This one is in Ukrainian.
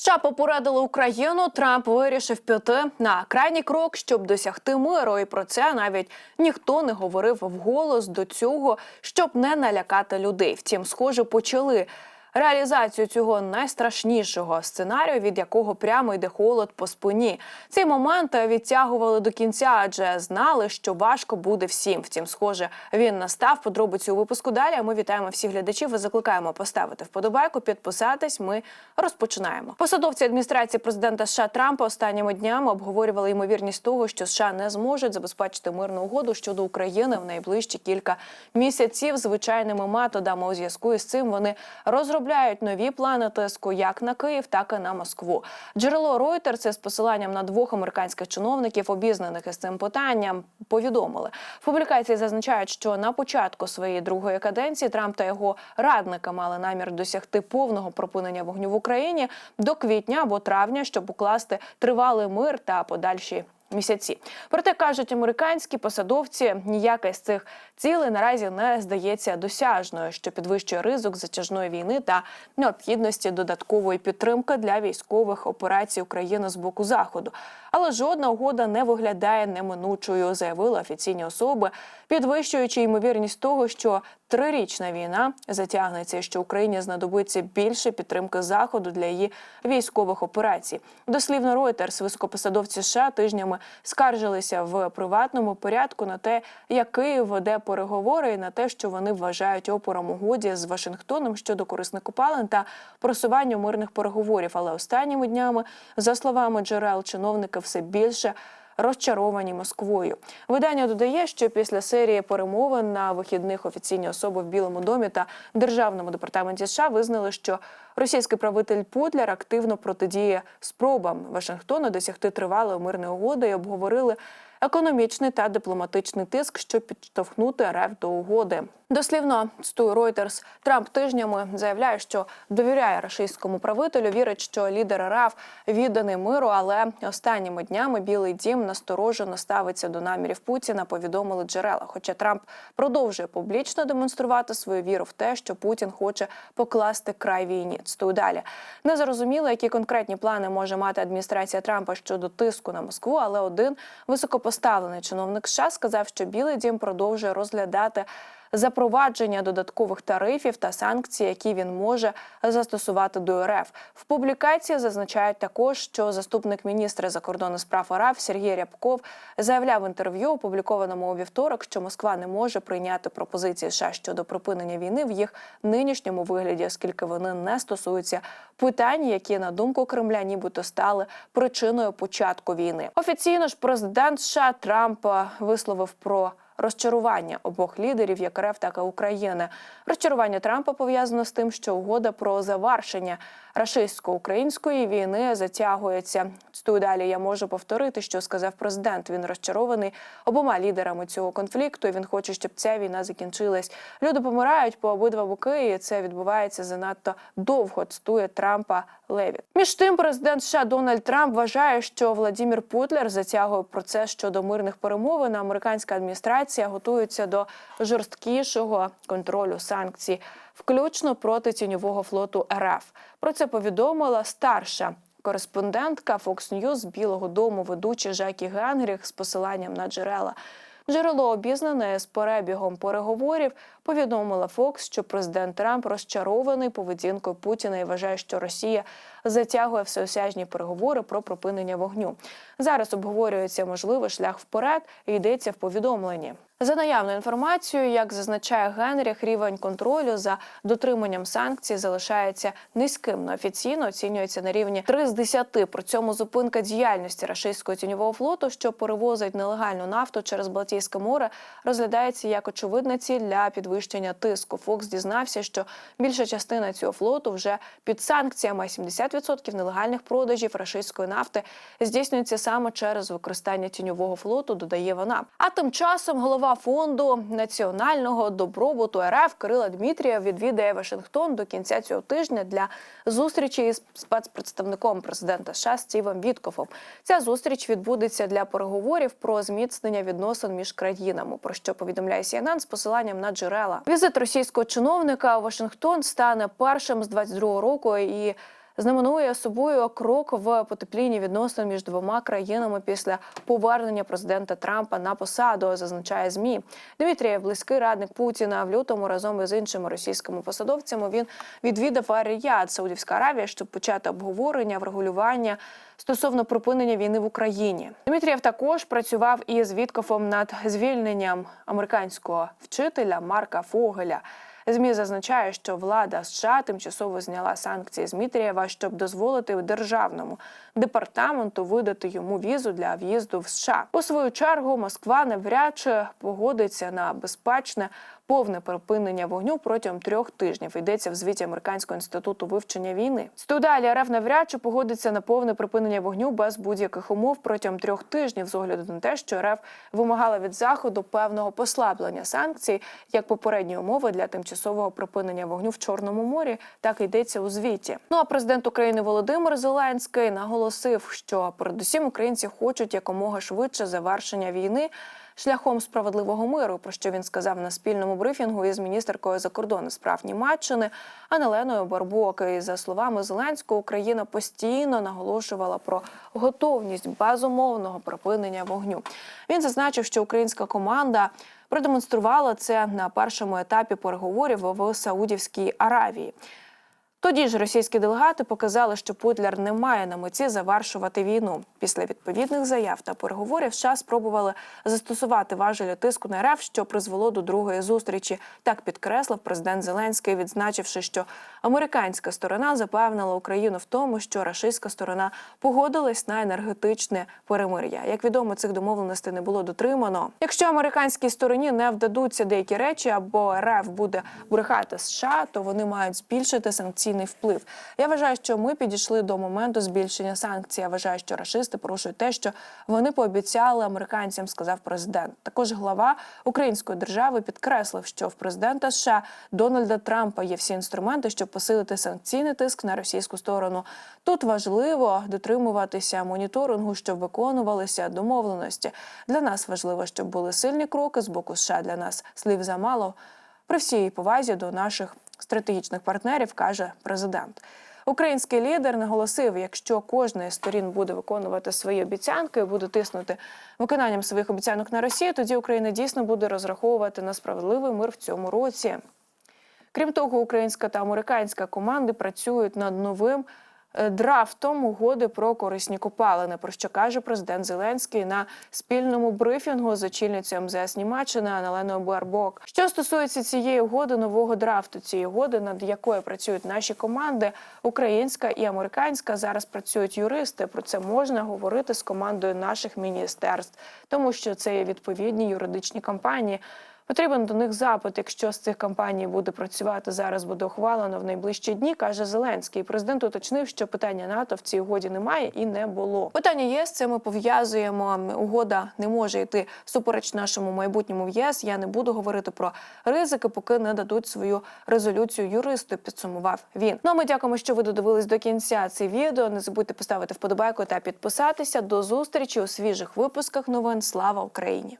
США попередили Україну. Трамп вирішив піти на крайній крок, щоб досягти миру. І про це навіть ніхто не говорив вголос до цього, щоб не налякати людей. Втім, схоже, почали. Реалізацію цього найстрашнішого сценарію, від якого прямо йде холод по спині. Цей момент відтягували до кінця, адже знали, що важко буде всім. Втім, схоже, він настав. Подробиці у випуску далі. А Ми вітаємо всіх глядачів і закликаємо поставити вподобайку, підписатись. Ми розпочинаємо. Посадовці адміністрації президента США Трампа останніми днями обговорювали ймовірність того, що США не зможуть забезпечити мирну угоду щодо України в найближчі кілька місяців звичайними методами. У зв'язку із цим вони розробляють нові плани тиску як на Київ, так і на Москву. Джерело Reuters з посиланням на двох американських чиновників, обізнаних із цим питанням, повідомили. В публікації зазначають, що на початку своєї другої каденції Трамп та його радника мали намір досягти повного припинення вогню в Україні до квітня або травня, щоб укласти тривалий мир та подальші. Місяці, проте кажуть американські посадовці, ніяка з цих цілей наразі не здається досяжною, що підвищує ризик затяжної війни та необхідності додаткової підтримки для військових операцій України з боку заходу. Але жодна угода не виглядає неминучою, заявили офіційні особи, підвищуючи ймовірність того, що трирічна війна затягнеться, і що Україні знадобиться більше підтримки заходу для її військових операцій. Дослівно Reuters, високопосадовці США тижнями скаржилися в приватному порядку на те, як Київ веде переговори, і на те, що вони вважають опором угоді з Вашингтоном щодо корисних копалин та просуванню мирних переговорів. Але останніми днями, за словами джерел, чиновники все більше. Розчаровані Москвою. Видання додає, що після серії перемовин на вихідних офіційні особи в Білому домі та державному департаменті США визнали, що російський правитель Путлер активно протидіє спробам Вашингтону досягти тривалої мирної угоди і обговорили економічний та дипломатичний тиск, щоб підштовхнути РФ до угоди. Дослівно цитую Reuters, Трамп тижнями заявляє, що довіряє російському правителю, вірить, що лідер РФ відданий миру, але останніми днями Білий Дім насторожено ставиться до намірів Путіна. Повідомили джерела. Хоча Трамп продовжує публічно демонструвати свою віру в те, що Путін хоче покласти край війні. Цитую далі. Не зрозуміло, які конкретні плани може мати адміністрація Трампа щодо тиску на Москву, але один високопоставлений чиновник США сказав, що Білий Дім продовжує розглядати запровадження додаткових тарифів та санкцій, які він може застосувати до РФ. В публікації зазначають також, що заступник міністра закордонних справ РФ Сергій Рябков заявляв в інтерв'ю, опублікованому у вівторок, що Москва не може прийняти пропозиції США щодо припинення війни в їх нинішньому вигляді, оскільки вони не стосуються питань, які на думку Кремля, нібито стали причиною початку війни. Офіційно ж президент США Трамп висловив про розчарування обох лідерів, як РФ, так і України. Розчарування Трампа пов'язано з тим, що угода про завершення рашистсько-української війни затягується. Цитую далі. Я можу повторити, що сказав президент. Він розчарований обома лідерами цього конфлікту. Він хоче, щоб ця війна закінчилась. Люди помирають по обидва боки, і це відбувається занадто довго. Цитує Трампа Левіт. Між тим, президент США Дональд Трамп вважає, що Владімір Путлер затягує процес щодо мирних перемовин. Американська адміністрація готується до жорсткішого контролю санкцій, включно проти тіньового флоту РФ. Про це повідомила старша. Кореспондентка Fox News Білого Дому, ведуча Жакі Генгріх з посиланням на джерела. Джерело обізнане з перебігом переговорів повідомила Фокс, що президент Трамп розчарований поведінкою Путіна і вважає, що Росія затягує всеосяжні переговори про припинення вогню. Зараз обговорюється можливий шлях вперед і йдеться в повідомленні. За наявною інформацією, як зазначає Генріх, рівень контролю за дотриманням санкцій залишається низьким. Но офіційно оцінюється на рівні 3 з 10. При цьому зупинка діяльності рашистського тіньового флоту, що перевозить нелегальну нафту через Балтійське море, розглядається як очевидна ціль для підвищення тиску. Фокс дізнався, що більша частина цього флоту вже під санкціями. а 70% нелегальних продажів рашистської нафти здійснюється саме через використання тіньового флоту. Додає вона. А тим часом голова фонду національного добробуту РФ Кирила Дмитрієв відвідає Вашингтон до кінця цього тижня для зустрічі із спецпредставником президента США Стівом Віткофом. Ця зустріч відбудеться для переговорів про зміцнення відносин між країнами. Про що повідомляє CNN з посиланням на джерела. Візит російського чиновника у Вашингтон стане першим з 22-го року і знаменує собою крок в потеплінні відносин між двома країнами після повернення президента Трампа на посаду, зазначає змі. Дмитрієв, близький радник Путіна, в лютому разом із іншими російськими посадовцями він відвідав Аріяд, Саудівська Аравія, щоб почати обговорення врегулювання стосовно припинення війни в Україні. Дмитрієв також працював із Віткофом над звільненням американського вчителя Марка Фогеля. ЗМІ зазначає, що влада США тимчасово зняла санкції з Мітрієва, щоб дозволити державному департаменту видати йому візу для в'їзду в США. У свою чергу Москва навряд чи погодиться на безпечне повне припинення вогню протягом трьох тижнів. Йдеться в звіті Американського інституту вивчення війни. Студалі РФ навряд чи погодиться на повне припинення вогню без будь-яких умов протягом трьох тижнів, з огляду на те, що РФ вимагала від заходу певного послаблення санкцій як попередні умови для тимчасового припинення вогню в Чорному морі. Так йдеться у звіті. Ну а президент України Володимир Зеленський наголосив, що передусім українці хочуть якомога швидше завершення війни шляхом справедливого миру, про що він сказав на спільному брифінгу із міністеркою закордонних справ Німеччини Анеленою Барбок. І за словами Зеленського, Україна постійно наголошувала про готовність безумовного припинення вогню. Він зазначив, що українська команда продемонструвала це на першому етапі переговорів в Саудівській Аравії. Тоді ж російські делегати показали, що Путляр не має на меті завершувати війну. Після відповідних заяв та переговорів США спробували застосувати важелі тиску на РФ, що призвело до другої зустрічі. Так підкреслив президент Зеленський, відзначивши, що американська сторона запевнила Україну в тому, що рашистська сторона погодилась на енергетичне перемир'я. Як відомо, цих домовленостей не було дотримано. Якщо американській стороні не вдадуться деякі речі або РФ буде брехати США, то вони мають збільшити санкційний вплив. Я вважаю, що ми підійшли до моменту збільшення санкцій. Я вважаю, що рашисти порушують те, що вони пообіцяли американцям, сказав президент. Також глава української держави підкреслив, що в президента США Дональда Трампа є всі інструменти, щоб посилити санкційний тиск на російську сторону. Тут важливо дотримуватися моніторингу, щоб виконувалися домовленості. Для нас важливо, щоб були сильні кроки з боку США. Для нас слів замало. При всій повазі до наших стратегічних партнерів каже президент. Український лідер наголосив, якщо кожна із сторін буде виконувати свої обіцянки, буде тиснути виконанням своїх обіцянок на Росію, тоді Україна дійсно буде розраховувати на справедливий мир в цьому році. Крім того, українська та американська команди працюють над новим драфтом угоди про корисні копалини, про що каже президент Зеленський на спільному брифінгу з очільницею МЗС Німеччини Аналеною Барбок. Що стосується цієї угоди, нового драфту цієї угоди, над якою працюють наші команди, українська і американська зараз працюють юристи. Про це можна говорити з командою наших міністерств, тому що це є відповідні юридичні компанії. Потрібен до них запит. Якщо з цих компаній буде працювати зараз, буде ухвалено в найближчі дні, каже Зеленський. Президент уточнив, що питання НАТО в цій угоді немає і не було. Питання ЄС це ми пов'язуємо. Угода не може йти супереч нашому майбутньому в ЄС. Я не буду говорити про ризики, поки не дадуть свою резолюцію юристу. Підсумував він. Ну а ми дякуємо, що ви додивились до кінця це відео. Не забудьте поставити вподобайку та підписатися. До зустрічі у свіжих випусках новин. Слава Україні!